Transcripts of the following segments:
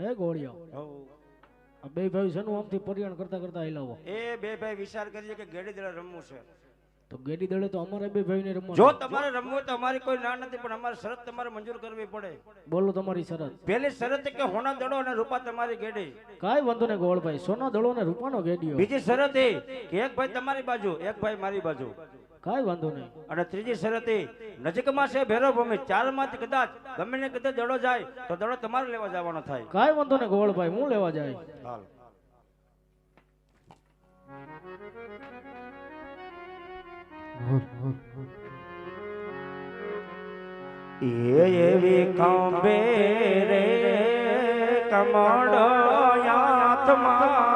હે ગોળિયો? બે ભાઈ છે આમથી પરિયાણ કરતા કરતા હિલાવો એ બે ભાઈ વિચાર કરીએ કે ગેડી દળે રમવું છે. તો ગેડી દળે તો અમારે બે ભાઈને રમવું જો તમારે રમવું હોય તો અમારી કોઈ ના નથી પણ અમારી શરત તમારે મંજૂર કરવી પડે. બોલો તમારી શરત. પહેલી શરત કે હોના દડો અને રૂપા તમારી ગેડી. કાંઈ વાંધો નહીં ગોળભાઈ સોનો દળો ને રૂપાનો ગેડિયો. બીજી શરત એ કે એક ભાઈ તમારી બાજુ એક ભાઈ મારી બાજુ. કાંઈ વાંધો નહીં. અને ત્રીજી શરત એ નજીકમાં છે ભેરવ ભૂમિ ચારમાંથી કદાચ ગમે ને કદાચ દડો જાય તો દડો તમારે લેવા જવાનો થાય. કાંઈ વાંધો નહીં ગોળભાઈ હું લેવા જાય. હાલ. એવી ખંભે રે કમળો યાતમાં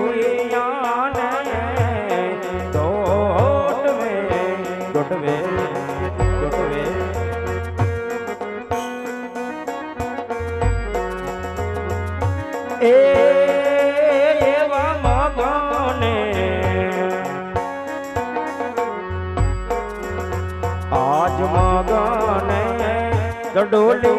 डोलू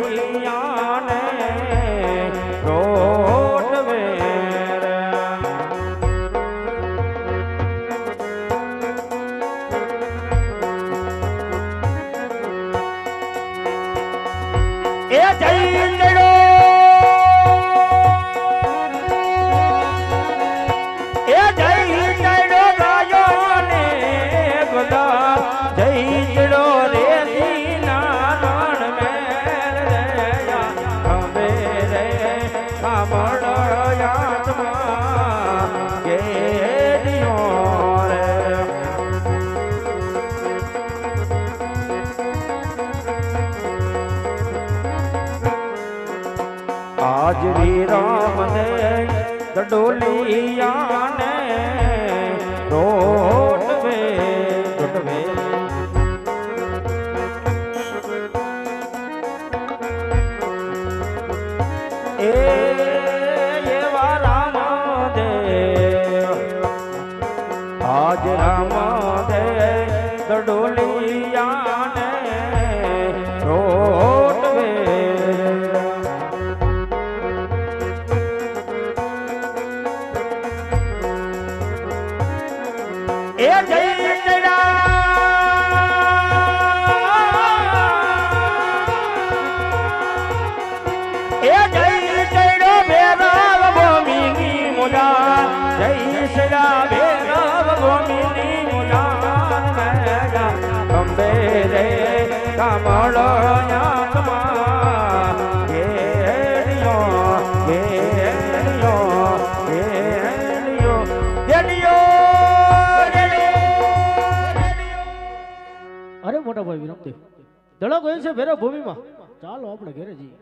દડો ગયો છે ભેરો ભૂમિમાં. ચાલો આપણે ઘરે જઈએ.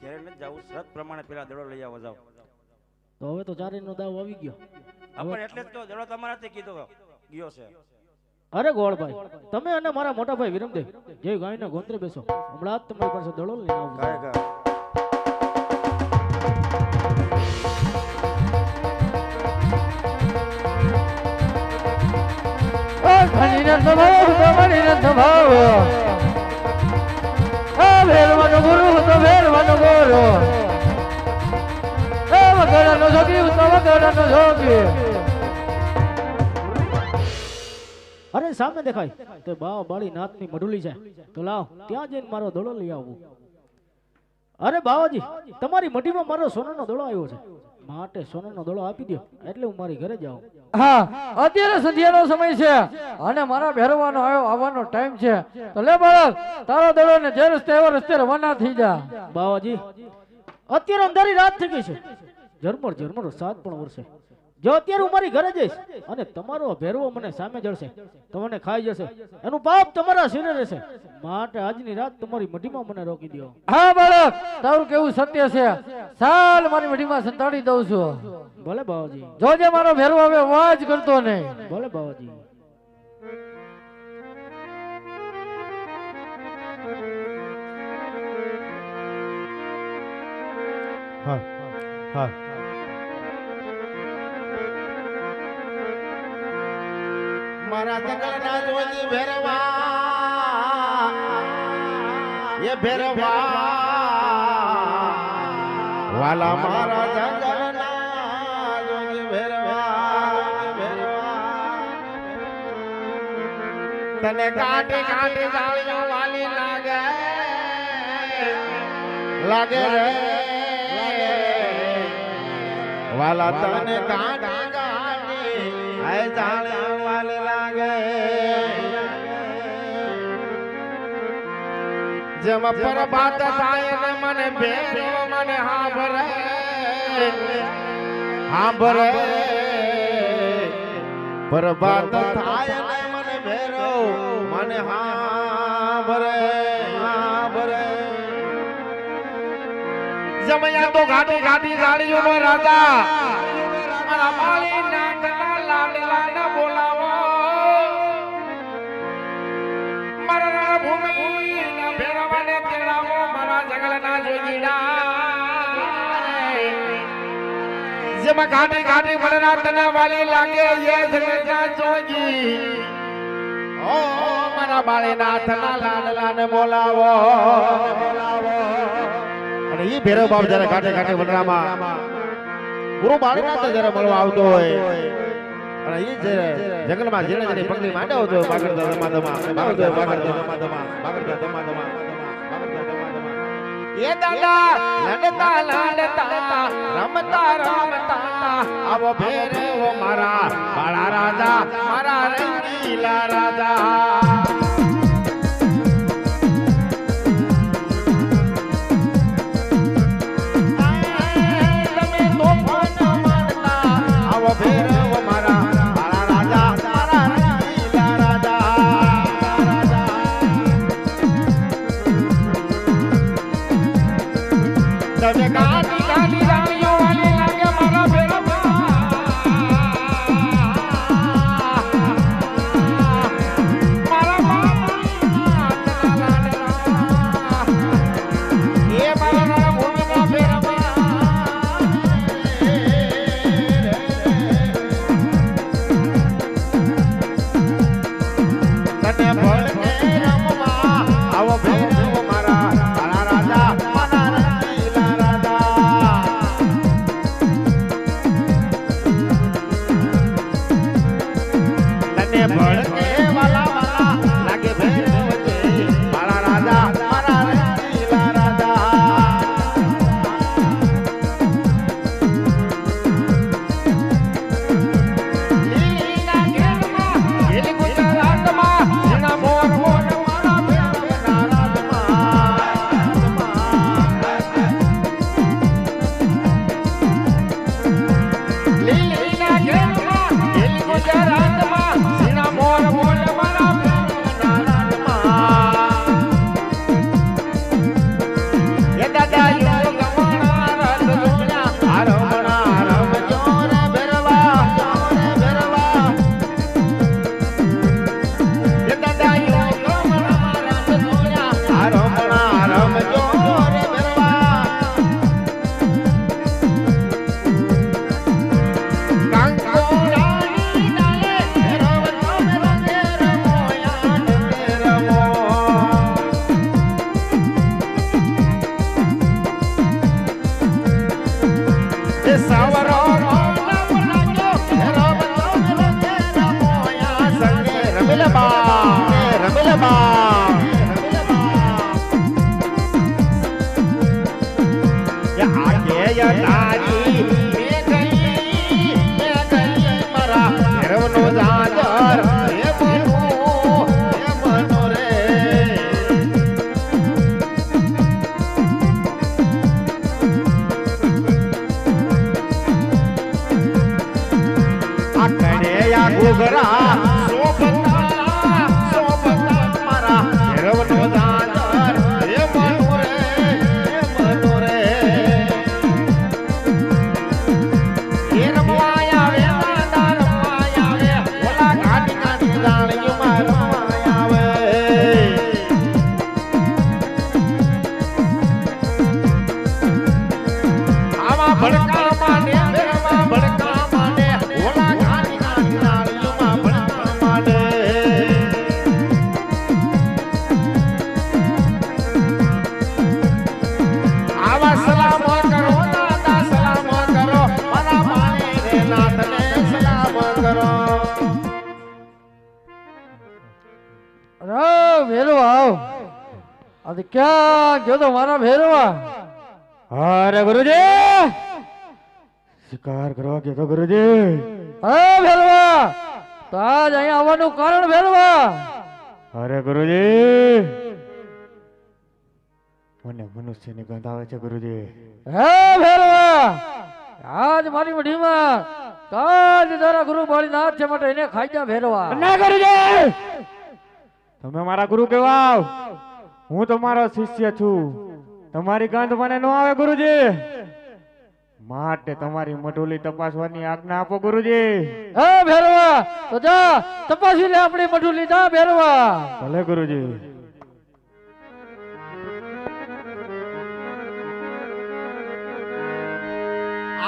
ઘેર ન જાવ શરત પ્રમાણે પેલા દડો લઈ આવો જાવ તો હવે તો ચારેયનો દાવ આવી ગયો. આપણે એટલે જ તો દડો તમારાથી કીધો ગયો છે. અરે ગોળભાઈ તમે અને મારા મોટા ભાઈ વિરમદેવ જે ગાયના ગોંતરે બેસો. હમણાં જ તમારી પાસે દડો લઈને આવું. ગાય ગાય ધણીને સ્વભાવ તમારીને ભાવ ભેરવાનો ગુરુ તો ભેરવાનો ગુરુ વગરનો જોગી તો વગરનો જોગી અરે સામે દેખાય તો બા બાળી નાથની મડુલી છે. તો લાવ, ત્યાં જઈને મારો દોડો લઈ આવું. અરે બાવાજી, તમારી મઢીમાં મારો સોનાનો દોડો આવ્યો છે. માટે સોનાનો દડો આપી દો એટલે હું મારી ઘરે જાઉં. હા અત્યારે સંધ્યાનો સમય છે અને મારા ભેરવાનો આવ્યો આવવાનો ટાઈમ છે. તો લે બાળક તારો દડો ને જે રસ્તે એવો રસ્તે રવાના થઈ જા. બાવાજી અત્યારે અંધારી રાત થઈ ગઈ છે. ઝરમર ઝરમર સાત પણ વરસે જો અત્યારે હું મારી ઘરે જઈશ અને તમારો ભેરવો મને સામે જળશે તમને ખાઈ જશે એનું પાપ તમારા શિરે રહેશે. માટે આજની રાત તમારી મઢીમાં મને રોકી દો હા બાળક તારું કેવું સત્ય છે? સાલ મારી મઢીમાં સંતાડી દઉં છું. ભલે બાવાજી. જોજે મારો ભેરવો હવે વાજ કરતો નહીં. ભલે બાવાજી. હા હા. મારા જંગલના જોજી ભેરવા. એ ભેરવા. વાલા મારા જંગલના જોજી ભેરવા. તને કાટી કાટી જાળીઓ વાલી લાગે. લાગે રે. વાલા તને કાઢી કાઢી. આય જાળીઓ જેમ પરબાત થાય ને મને ભેરો મને હાંભરે. હાંભરે. પરબાત થાય ને મને ભેરો મને હાંભરે. હાંભરે. જમૈયા તો ઘાટી ઘાટી ગાડીઓ નો રાજા મારા માળી ભૂમિ ભેરવાને તેડાવો મારા જંગલના જોગીડા જેમાં ઘાટી ઘાટી મળના તને વાલી લાગે એ જંગલના જોગી ઓ મારા બાળીનાથના લાડલાને બોલાવો બોલાવો અને ઈ ભેરવ બાપ જરા ઘાટે ઘાટે વનરામાં, ગુરુ બાળનાથ જરા મળવા આવતો હોય અને ઈ જે જંગલમાં જેને જેને પગલી માંડ્યો હતો બાગડતા ધમા ધમા બાગડતા બાગડતા ધમા ધમા બાગડતા ધમા ધમા એ દાદા લડતા લડતા રમતા રમતા આવો ભેરવો મારા બાળા રાજા મારા રંગીલા રાજા. તમે ગાડી ક્યાં ગયો તો મારા ભેરવા. અરે ગુરુજી. શિકાર કરવા ગયો તો ગુરુજી. અરે ભેરવા તો આજ અહીંયા આવવાનું કારણ ભેરવા. અરે ગુરુજી. મને મનુષ્યની ગંધ આવે છે ગુરુજી. હે ભેરવા આજ મારી મઢીમાં કાજ તારા ગુરુ બાળી નાથ છે માટે એને ખાઈ જા ભેરવા. ના ગુરુજી. તમે મારા ગુરુ કહેવાવ હું તમારો શિષ્ય છું. તમારી ગંધ મને ન આવે ગુરુજી. માટે તમારી મઢુલી તપાસવાની આજ્ઞા આપો ગુરુજી. હે ભેરવા તો જા તપાસી લે આપણી મઢુલી જા ભેરવા. ભલે ગુરુજી.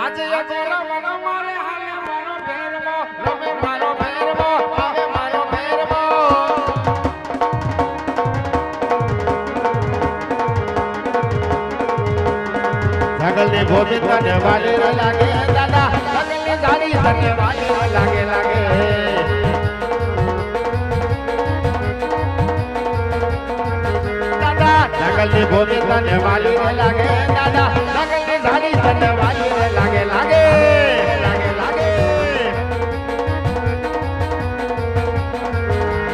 આજે અજોલા મને મારે હાલે જગલની ભૂમિ તને વાલે લાગે દાદા? જગલની જાળી તને વાલે લાગે લાગે દાદા જગલની ભૂમિ તને વાલી લાગે દાદા? જગલની જાળી તને વાલી રે લાગે લાગે લાગે લાગે.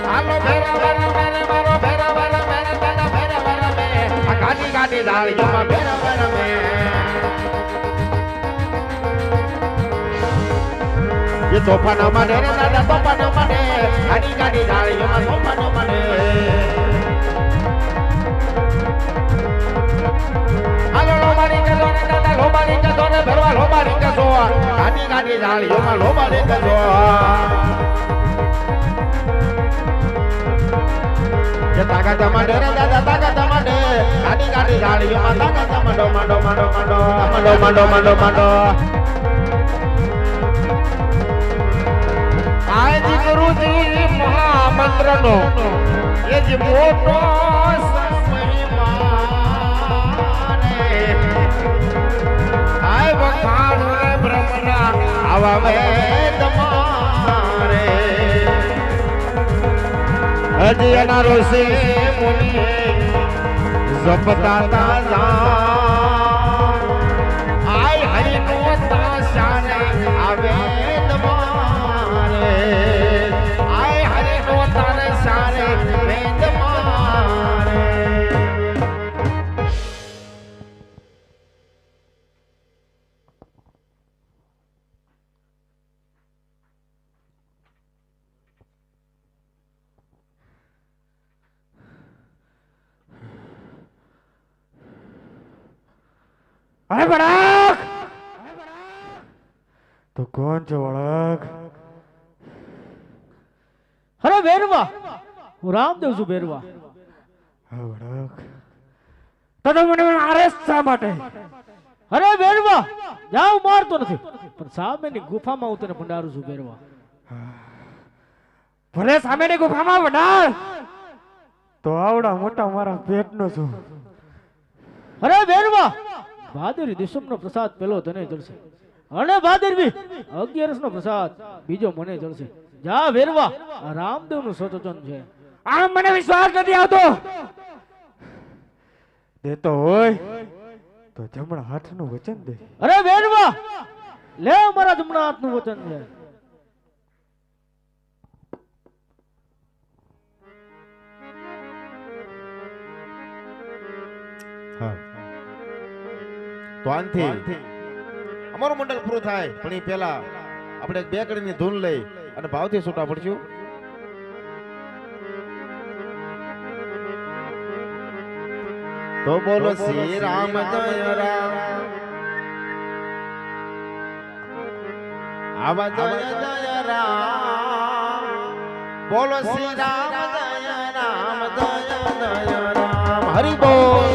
હાલો, ભેરા ભેરા ભેરા ભેરા ભેરા ભેરા ભેરા ભેરા ભે આ ગાડી ગાડી જાળીઓમાં ભેરા ભેરા. એ તોફાનો મને રે દાદા તોફાનો મને ગાડી ગાડી ધાળીઓમાં તોફાનો મને. ગાડી ગાડી ધાળીઓમાં લોબારી કસો તાકા તમાડે રે દાદા તાકા તમાડે ગાડી ગાડી ધાળીઓમાં તાકા તમાડો માંડો માંડો માંડો માંડો માંડો માંડો માંડો. માજી ગુરુજી મહામંત્ર નો એ જ મોટો આવા વેદ મારે હજી અનારો જપતા તા કોણ છે વળાક. અરે બેરવા હું રામદેવ છું વેરવા. હા વળાક. તો મને મારે શા માટે? અરે બેરવા જાવ મારતો નથી. પણ સામેની ગુફામાં હું તને ભંડારું છું બેરવા ભલે સામેની ગુફામાં ભંડાર! તો આવડા મોટા મારા પેટનો છું. અરે બેરવા ભાદરી દિશમનો પ્રસાદ પેલો તને જળશે. અને ભાદરવી અગિયારસ નો પ્રસાદ. બીજો મને જળશે જા વેરવા. રામદેવનું સચોચન છે. આમ મને વિશ્વાસ નથી આવતો. દેતો હોય તો જમણા હાથનું વચન દે. અરે વેરવા! લે મારા જમણા હાથનું વચન છે. તો આનથી અમારું મંડળ પૂરું થાય. પણ એ પહેલા આપણે એક બે કડીની ધૂન લઈ અને ભાવથી છૂટા પડશું. તો બોલો શ્રી રામ જય રામ. આવા જય જય રામ. બોલો શ્રી રામ જય રામ જય જય રામ. હરિ બોલ.